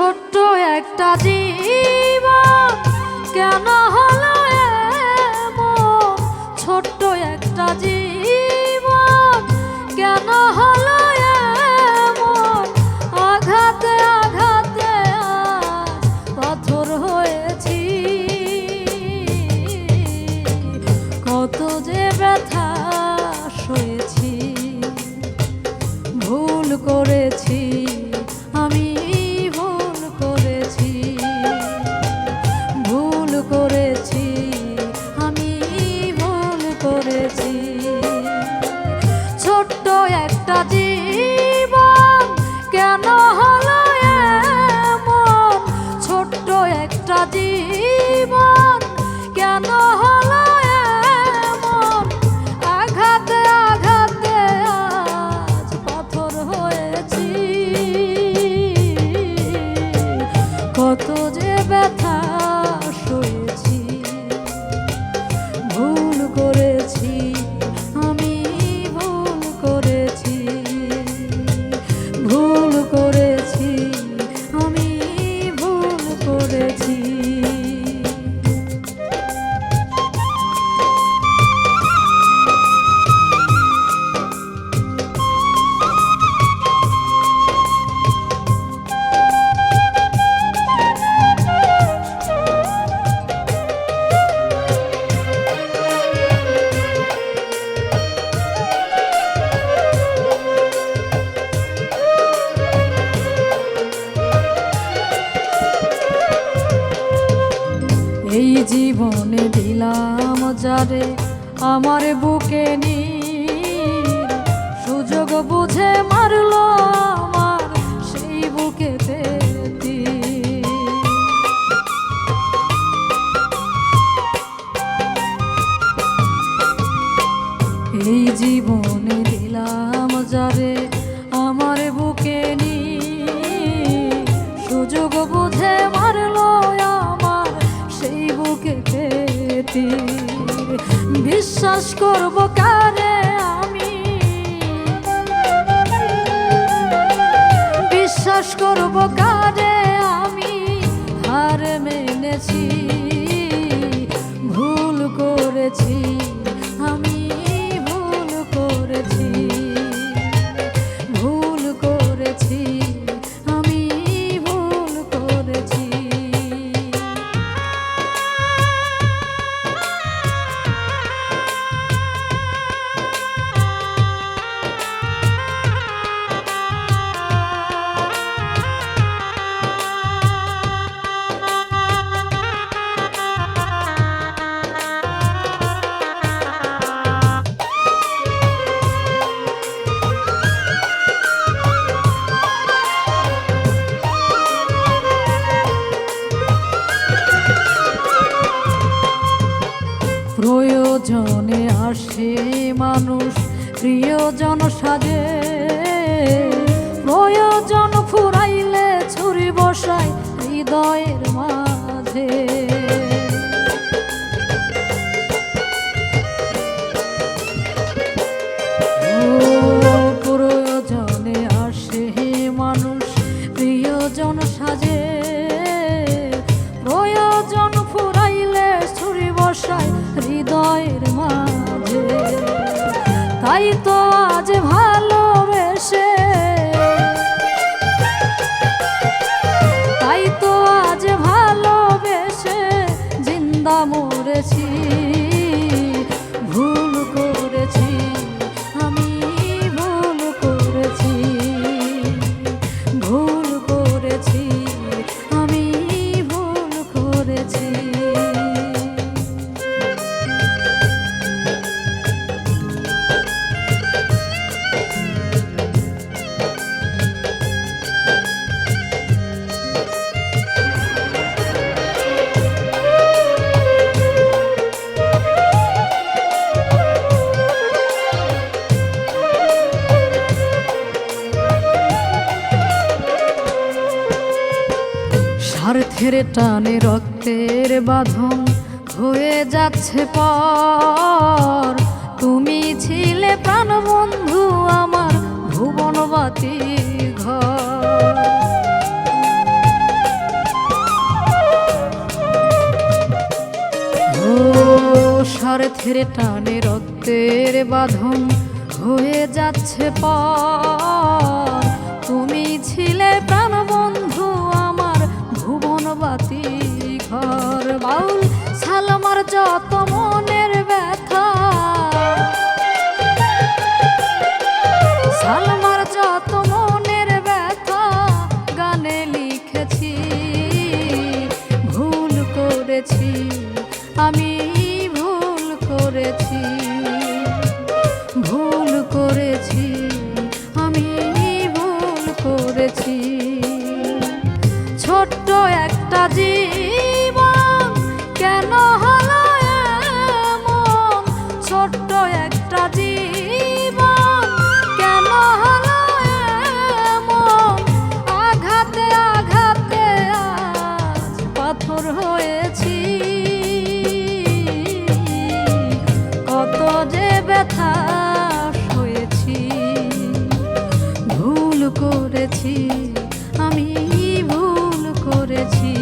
ছোট্ট একটা জীব কেন হলো ছোট্ট একটা জীব কেন হলো আঘাতে আঘাতে পাথর হয়েছি। কত যে ব্যথা সয়েছি ভুল করেছি। একটা এই জীবনে দিলাম যারে আমার বুকে নি সুযোগ বুঝে মারলো বিশ্বাস করব কারে আমি? বিশ্বাস করব কারে প্রয়োজনে আসে মানুষ, প্রিয়জন সাজে। প্রয়োজন ফুরাইলে ছুরি বসায় হৃদয়ের মাঝে। প্রয়োজনে আসে মানুষ, প্রিয়জন সাজে। প্রয়োজন ফুরাইলে ছুরি বসায় হৃদয়ের স্বার্থের টানে রক্তের বাঁধন হয়ে যাচ্ছে পর। তুমি ছিলে প্রাণবন্ধু আমার ভুবনবাতি ঘর। স্বার্থের টানে রক্তের বাঁধন হয়ে যাচ্ছে পর। তুমি ছিলে প্রাণ বন্ধু ভুবনবাতি ঘর বাউল, সালমার যত মনের ব্যথা। সালমার যত মনের ব্যথা, গানে লিখেছি, ভুল করেছি, আমি ভুল করেছি। পাথর হয়েছি। কত যে ব্যথা হয়েছি ভুল করেছি আমি ভুল করেছি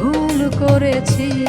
ভুল করেছি।